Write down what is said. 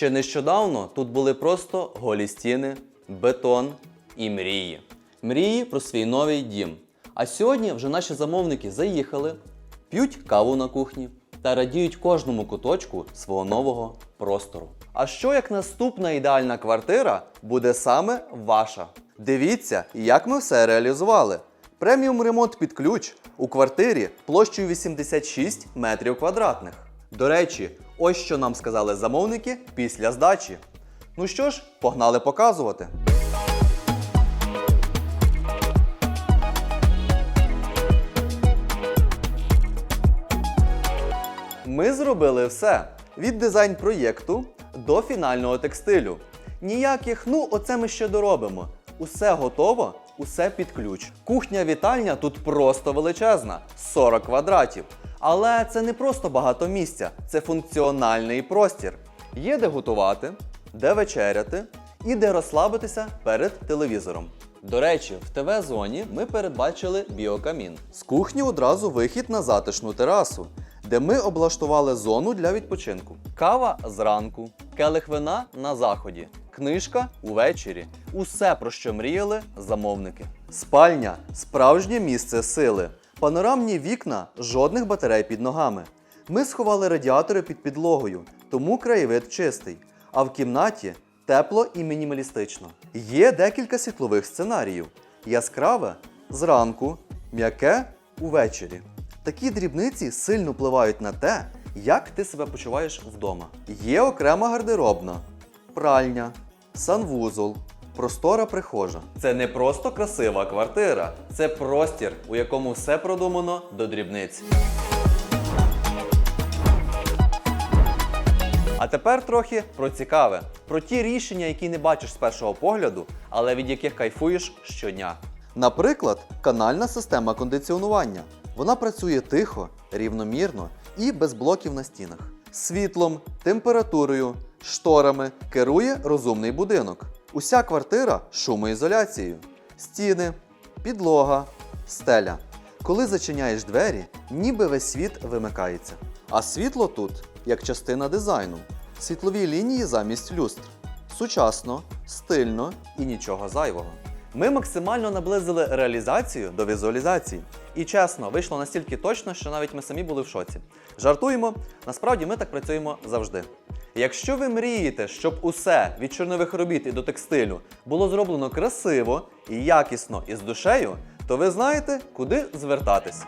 Ще нещодавно тут були просто голі стіни, бетон і мрії. Мрії про свій новий дім. А сьогодні вже наші замовники заїхали, п'ють каву на кухні та радіють кожному куточку свого нового простору. А що як наступна ідеальна квартира буде саме ваша? Дивіться, як ми все реалізували. Преміум ремонт під ключ у квартирі площею 86 метрів квадратних. До речі, ось що нам сказали замовники після здачі. Ну що ж, погнали показувати. Ми зробили все від дизайн проєкту до фінального текстилю. Ніяких, ну, оце ми ще доробимо. Усе готово, усе під ключ. Кухня-вітальня тут просто величезна 40 квадратів. Але це не просто багато місця, це функціональний простір. Є де готувати, де вечеряти і де розслабитися перед телевізором. До речі, в ТВ-зоні ми передбачили біокамін. З кухні одразу вихід на затишну терасу, де ми облаштували зону для відпочинку. Кава зранку, келих вина на заході, книжка увечері. Усе, про що мріяли замовники. Спальня справжнє місце сили. Панорамні вікна, жодних батарей під ногами. Ми сховали радіатори під підлогою, тому краєвид чистий. А в кімнаті тепло і мінімалістично. Є декілька світлових сценаріїв: яскраве зранку, м'яке увечері. Такі дрібниці сильно впливають на те, як ти себе почуваєш вдома. Є окрема гардеробна, пральня, санвузол, простора прихожа. Це не просто красива квартира, це простір, у якому все продумано до дрібниць. А тепер трохи про цікаве, про ті рішення, які не бачиш з першого погляду, але від яких кайфуєш щодня. Наприклад, канальна система кондиціонування. Вона працює тихо, рівномірно і без блоків на стінах. Світлом, температурою, шторами керує розумний будинок. Уся квартира шумоізоляцією. Стіни, підлога, стеля. Коли зачиняєш двері, ніби весь світ вимикається. А світло тут як частина дизайну. Світлові лінії замість люстр. Сучасно, стильно і нічого зайвого. Ми максимально наблизили реалізацію до візуалізації. І чесно, вийшло настільки точно, що навіть ми самі були в шоці. Жартуємо, насправді ми так працюємо завжди. Якщо ви мрієте, щоб усе від чорнових робіт і до текстилю було зроблено красиво і якісно і з душею, то ви знаєте, куди звертатись.